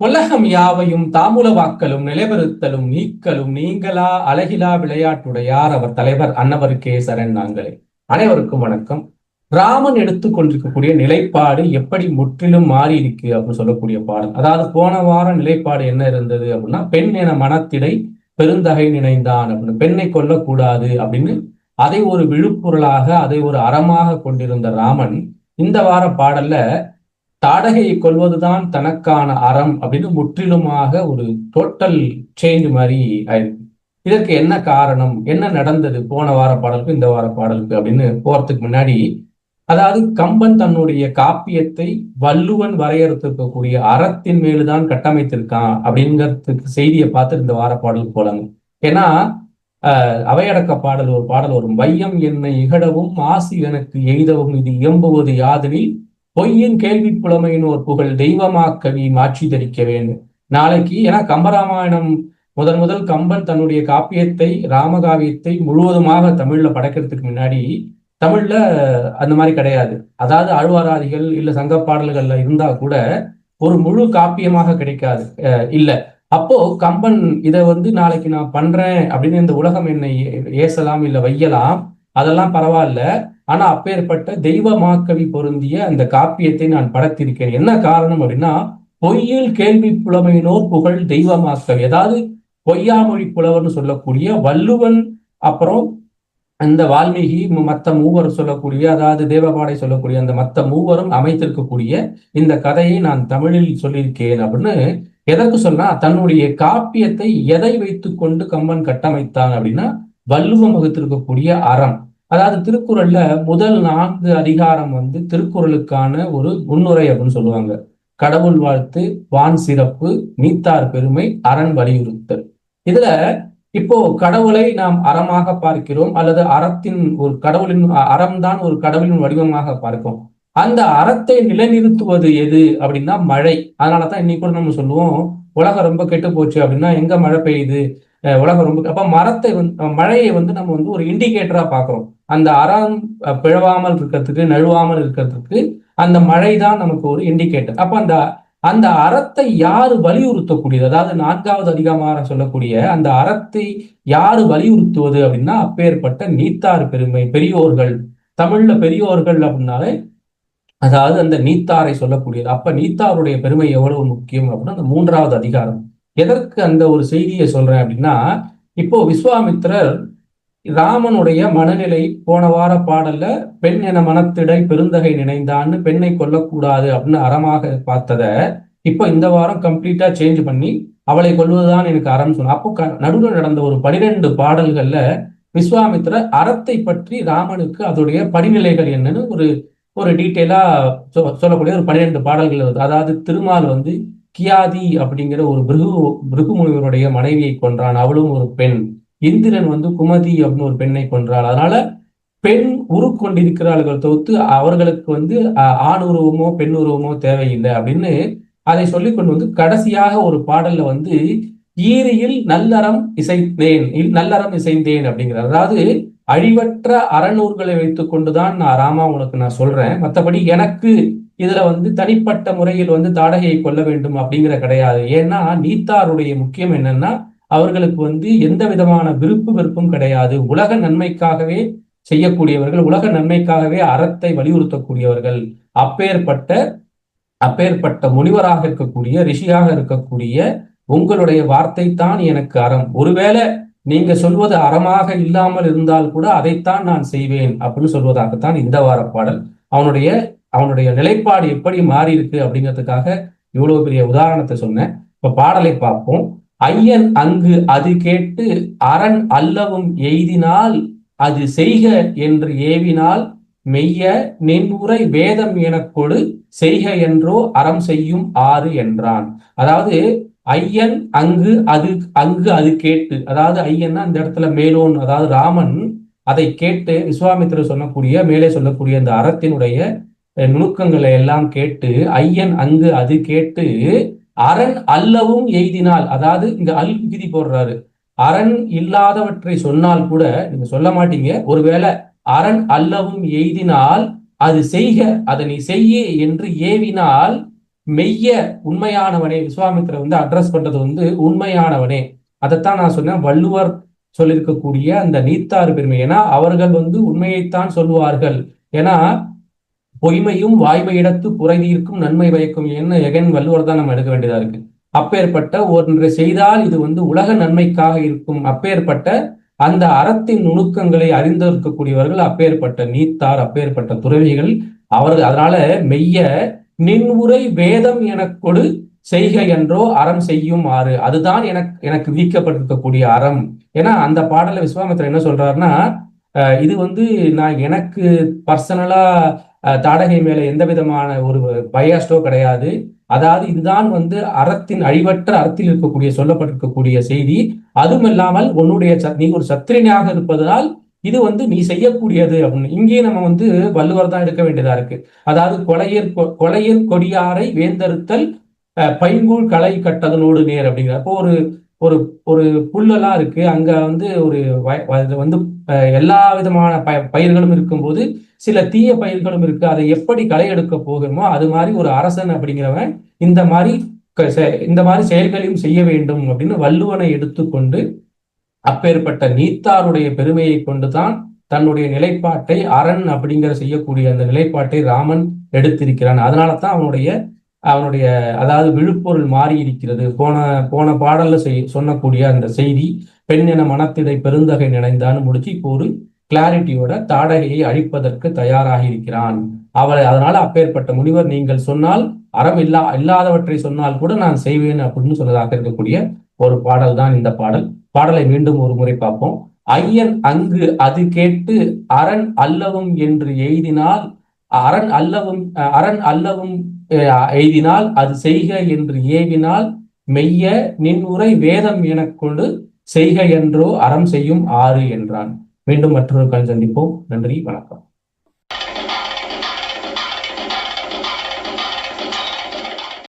உலகம் யாவையும் தாமுலவாக்கலும் நிலைபெறுத்தலும் நீக்கலும் நீங்களா அழகிலா விளையாட்டுடையார் அவர் தலைவர் அன்னவருக்கே சரண் நாங்களே. அனைவருக்கும் வணக்கம். ராமன் எடுத்துக்கொண்டிருக்கக்கூடிய நிலைப்பாடு எப்படி முற்றிலும் மாறி இருக்கு அப்படின்னு சொல்லக்கூடிய பாடல். அதாவது போன வாரம் நிலைப்பாடு என்ன இருந்தது அப்படின்னா பெண் என மனத்திடை பெருந்தகை நினைந்தான் அப்படின்னு பெண்ணை கொல்லக்கூடாது அப்படின்னு அதை ஒரு விழுப்புரலாக அதை ஒரு அறமாக கொண்டிருந்த ராமன் இந்த வார பாடல்ல தாடகையை கொள்வதுதான் தனக்கான அறம் அப்படின்னு முற்றிலுமாக ஒரு டோட்டல் சேஞ்ச் மாதிரி ஆயிருக்கு. இதற்கு என்ன காரணம்? என்ன நடந்தது? போன வார பாடலுக்கு இந்த வார பாடலுக்கு அப்படின்னு போறதுக்கு முன்னாடி அதாவது கம்பன் தன்னுடைய காப்பியத்தை வள்ளுவன் வரையறுத்திருக்கக்கூடிய அறத்தின் மேலுதான் கட்டமைத்திருக்கான் அப்படிங்கிறதுக்கு செய்தியை பார்த்து இந்த வார பாடலுக்கு போலாங்க. ஏன்னா அவையடக்க பாடல் ஒரு பாடல் வரும். வையம் என்னை இகழவும் ஆசி எனக்கு எய்தவும் இது இயம்புவது யாதெனில் பொய்யின் கேள்வி புலமையினோர் புகழ் தெய்வமாக்கவி மாற்றி தரிக்க வேண்டும். நாளைக்கு ஏன்னா கம்பராமாயணம் முதன் முதல் கம்பன் தன்னுடைய காப்பியத்தை ராமகாவியத்தை முழுவதுமாக தமிழ்ல படைக்கிறதுக்கு முன்னாடி தமிழ்ல அந்த மாதிரி கிடையாது. அதாவது ஆழ்வாராதிகள் இல்ல சங்க பாடல்கள்ல இருந்தா கூட ஒரு முழு காப்பியமாக கிடைக்காது. இல்ல. அப்போ கம்பன் இதை வந்து நாளைக்கு நான் பண்றேன் அப்படின்னு இந்த உலகம் என்னை ஏசலாம் இல்ல வையலாம் அதெல்லாம் பரவாயில்ல. ஆனா அப்பேற்பட்ட தெய்வமாக்கவி பொருந்திய அந்த காப்பியத்தை நான் படைத்திருக்கிறேன் என்ன காரணம் அப்படின்னா பொய்யில் கேள்வி புலமையினோர் புகழ் தெய்வமாக்கவி அதாவது பொய்யாமொழி புலவர்னு சொல்லக்கூடிய வள்ளுவன் அப்புறம் அந்த வால்மீகி மத்த மூவர் சொல்லக்கூடிய அதாவது தேவபாடை சொல்லக்கூடிய அந்த மத்த மூவரும் அமைத்திருக்கக்கூடிய இந்த கதையை நான் தமிழில் சொல்லியிருக்கேன் அப்படின்னு எதற்கு சொன்னா தன்னுடைய காப்பியத்தை எதை வைத்துக்கொண்டு கம்பன் கட்டமைத்தான் அப்படின்னா வள்ளுவம் வகுத்திருக்கக்கூடிய அறம். அதாவது திருக்குறள்ல முதல் நான்கு அதிகாரம் வந்து திருக்குறளுக்கான ஒரு முன்னுரை அப்படின்னு சொல்லுவாங்க. கடவுள் வாழ்த்து வான் சிறப்பு நீத்தார் பெருமை அரண் வலியுறுத்தல். இதுல இப்போ கடவுளை நாம் அறமாக பார்க்கிறோம் அல்லது அறத்தின் ஒரு கடவுளின் அறம்தான் ஒரு கடவுளின் வடிவமாக பார்க்கிறோம். அந்த அறத்தை நிலைநிறுத்துவது எது அப்படின்னா மழை. அதனாலதான் இன்னைக்கு கூட நம்ம சொல்லுவோம் உலகம் ரொம்ப கெட்டு போச்சு அப்படின்னா எங்க மழை பெய்யுது? உலகம் ரொம்ப அப்ப மரத்தை வந்து மழையை வந்து நம்ம வந்து ஒரு இண்டிகேட்டரா பாக்குறோம் அந்த அறம் பிழவாமல் இருக்கிறதுக்கு நழுவாமல் இருக்கிறதுக்கு அந்த மழை தான் நமக்கு ஒரு இண்டிகேட்டர் அப்ப அந்த அந்த அறத்தை யாரு வலியுறுத்தக்கூடியது? அதாவது நான்காவது அதிகமாக சொல்லக்கூடிய அந்த அறத்தை யாரு வலியுறுத்துவது அப்படின்னா அப்பேற்பட்ட நீத்தார் பெருமை பெரியோர்கள் தமிழ்ல பெரியோர்கள் அப்படின்னாலே அதாவது அந்த நீத்தாரை சொல்லக்கூடியது. அப்ப நீத்தாருடைய பெருமை எவ்வளவு முக்கியம் அப்படின்னா அந்த மூன்றாவது அதிகாரம். எதற்கு அந்த ஒரு செய்தியை சொல்றேன் அப்படின்னா இப்போ விஸ்வாமித்திரர் ராமனுடைய மனநிலை போன வார பாடல்ல பெண் என மனத்திடை பெருந்தகை நினைந்தான்னு பெண்ணை கொல்லக்கூடாது அப்படின்னு அறமாக பார்த்தத இப்போ இந்த வாரம் கம்ப்ளீட்டா சேஞ்ச் பண்ணி அவளை கொள்வதுதான் எனக்கு அறம் சொன்ன அப்போ நடுவில் நடந்த ஒரு பனிரெண்டு பாடல்கள்ல விஸ்வாமித்திர அறத்தை பற்றி ராமனுக்கு அதோடைய படிநிலைகள் என்னன்னு ஒரு ஒரு டீட்டெயிலா சொல்லக்கூடிய ஒரு பன்னிரெண்டு பாடல்கள் வருது. அதாவது திருமால் வந்து கியாதி அப்படிங்கிற ஒரு பிருகு பிருகுமுனிவருடைய மனைவியை கொன்றான். அவளும் ஒரு பெண். இந்திரன் வந்து குமதி அப்படின்னு ஒரு பெண்ணை கொன்றாள். அதனால பெண் உருக்கொண்டிருக்கிறார்கள் தொகுத்து அவர்களுக்கு வந்து ஆண் உருவமோ பெண் உருவமோ தேவையில்லை அப்படின்னு அதை சொல்லி கொண்டு வந்து கடைசியாக ஒரு பாடல்ல வந்து ஈரியில் நல்லறம் இசைத்தேன் நல்லறம் இசைந்தேன் அப்படிங்கிறார். அதாவது அழிவற்ற அறநூறுகளை வைத்துக் கொண்டுதான் நான் ராமா உனக்கு நான் சொல்றேன். மற்றபடி எனக்கு இதுல வந்து தனிப்பட்ட முறையில் வந்து தாடகையை கொள்ள வேண்டும் அப்படிங்கிற கிடையாது. ஏன்னா நீத்தாருடைய முக்கியம் என்னன்னா அவர்களுக்கு வந்து எந்த விதமான விருப்பு வெறுப்பும் கிடையாது. உலக நன்மைக்காகவே செய்யக்கூடியவர்கள் உலக நன்மைக்காகவே அறத்தை வலியுறுத்தக்கூடியவர்கள். அப்பேற்பட்ட அப்பேற்பட்ட முனிவராக இருக்கக்கூடிய ரிஷியாக இருக்கக்கூடிய உங்களுடைய வார்த்தை தான் எனக்கு அறம். ஒருவேளை நீங்க சொல்வது அறமாக இல்லாமல் இருந்தால் கூட அதைத்தான் நான் செய்வேன் அப்படின்னு சொல்வதாகத்தான் இந்த வார பாடல். அவனுடைய அவனுடைய நிலைப்பாடு எப்படி மாறி இருக்கு அப்படிங்கிறதுக்காக இவ்வளவு பெரிய உதாரணத்தை சொன்னேன். இப்ப பாடலை பார்ப்போம். ஐயன் அங்கு அது கேட்டு அரண் அல்லவும் எய்தினால் அது செய்க என்று ஏவினால் மெய்ய நின்முறை வேதம் எனக்கொடு செய்க என்றோ அறம் செய்யும் ஆறு என்றான். அதாவது ஐயன் அங்கு அது அங்கு அது கேட்டு அதாவது ஐயன்னா அந்த இடத்துல மேலோன் அதாவது ராமன் அதை கேட்டு விஸ்வாமித்திரர் சொல்லக்கூடிய மேலே சொல்லக்கூடிய அந்த அறத்தினுடைய நுணுக்கங்களை எல்லாம் கேட்டு ஐயன் அங்கு அது கேட்டு அரண் அல்லவும் எய்தினால் அதாவது இங்க அல் விதி போடுறாரு. அரண் இல்லாதவற்றை சொன்னால் கூட நீங்க சொல்ல மாட்டீங்க. ஒருவேளை அரண் அல்லவும் எய்தினால் அது செய்க அதை நீ செய்ய என்று ஏவினால் மெய்ய உண்மையானவனே விஸ்வாமித்திர வந்து அட்ரஸ் பண்றது வந்து உண்மையானவனே. அதைத்தான் நான் சொன்னேன். வள்ளுவர் சொல்லியிருக்கக்கூடிய அந்த நீத்தார் பெருமை. ஏன்னா அவர்கள் வந்து உண்மையைத்தான் சொல்லுவார்கள். ஏன்னா பொய்மையும் வாய்மையிடத்து புறதீர்க்கும் நன்மை பயக்கும் என்ன எகன் வள்ளுவர் தான் நம்ம எடுக்க வேண்டியதா இருக்கு. அப்பேற்பட்ட ஒன்றை செய்தால் இது வந்து உலக நன்மைக்காக இருக்கும். அப்பேற்பட்ட அந்த அறத்தின் நுணுக்கங்களை அறிந்திருக்கக்கூடியவர்கள் அப்பேற்பட்ட நீத்தார் அப்பேற்பட்ட துறவிகள். அவர்கள் அதனால மெய்ய நின்வுரை வேதம் எனக்கொடு செய்க என்றோ அறம் செய்யும் ஆறு. அதுதான் எனக்கு எனக்கு வீக்கப்பட்டிருக்கக்கூடிய அறம். ஏன்னா அந்த பாடல விஸ்வாமித்திரன் என்ன சொல்றாருன்னா இது வந்து நான் எனக்கு பர்சனலாக தாடகை மேலே எந்த விதமான ஒரு பயாஸ்டோ கிடையாது. அதாவது இதுதான் வந்து அறத்தின் அழிவற்ற அறத்தில் இருக்கக்கூடிய சொல்லப்பட்டிருக்கக்கூடிய செய்தி. அதுவும் இல்லாமல் உன்னுடைய நீ ஒரு சத்திரினியாக இருப்பதனால் இது வந்து நீ செய்யக்கூடியது அப்படின்னு. இங்கே நம்ம வந்து வள்ளுவர் தான் எடுக்க வேண்டியதா இருக்கு. அதாவது கொலையர் கொலையர் கொடியாரை வேந்தறுத்தல் பைங்கூழ் களை கட்டதனோடு நேர் அப்படிங்கிற அப்போ ஒரு ஒரு ஒரு புல்லெல்லாம் இருக்கு. அங்க வந்து ஒரு வந்து எல்லா விதமான ப பயிர்களும் இருக்கும்போது சில தீய பயிர்களும் இருக்கு. அதை எப்படி களை எடுக்க போகிறோமோ அது மாதிரி ஒரு அரசன் அப்படிங்கிறவன் இந்த மாதிரி இந்த மாதிரி செயல்களையும் செய்ய வேண்டும் அப்படின்னு வள்ளுவனை எடுத்துக்கொண்டு அப்பேற்பட்ட நீத்தாருடைய பெருமையை கொண்டுதான் தன்னுடைய நிலைப்பாட்டை அரண் அப்படிங்கிற செய்யக்கூடிய அந்த நிலைப்பாட்டை ராமன் எடுத்திருக்கிறான். அதனால தான் அவனுடைய அவனுடைய அதாவது விழுப்பொருள் மாறி இருக்கிறது போன போன பாடல்ல செய் சொன்னக்கூடிய அந்த செய்தி பெண் என மனத்திடை பெருந்தகை நினைந்தான்னு முடிச்சு இப்போ ஒரு கிளாரிட்டியோட தாடகையை அழிப்பதற்கு தயாராக இருக்கிறான் அவளை அதனால அப்பேற்பட்ட முனிவர் நீங்கள் சொன்னால் அறம் இல்லா இல்லாதவற்றை சொன்னால் கூட நான் செய்வேன் அப்படின்னு சொன்னதாக இருக்கக்கூடிய ஒரு பாடல் தான் இந்த பாடல். பாடலை மீண்டும் ஒரு முறை பார்ப்போம். ஐயன் அங்கு அது கேட்டு அரண் அல்லவும் என்று எய்தினால் அரண் அல்லவும் அரண் அல்லவும் எய்தினால் அது செய்க என்று ஏவினால் மெய்ய நின் உரை வேதம் எனக்கொண்டு செய்க என்றோ அறம் செய்யும் ஆறு என்றான். மீண்டும் மற்றொரு கல் சந்திப்போம். நன்றி வணக்கம்.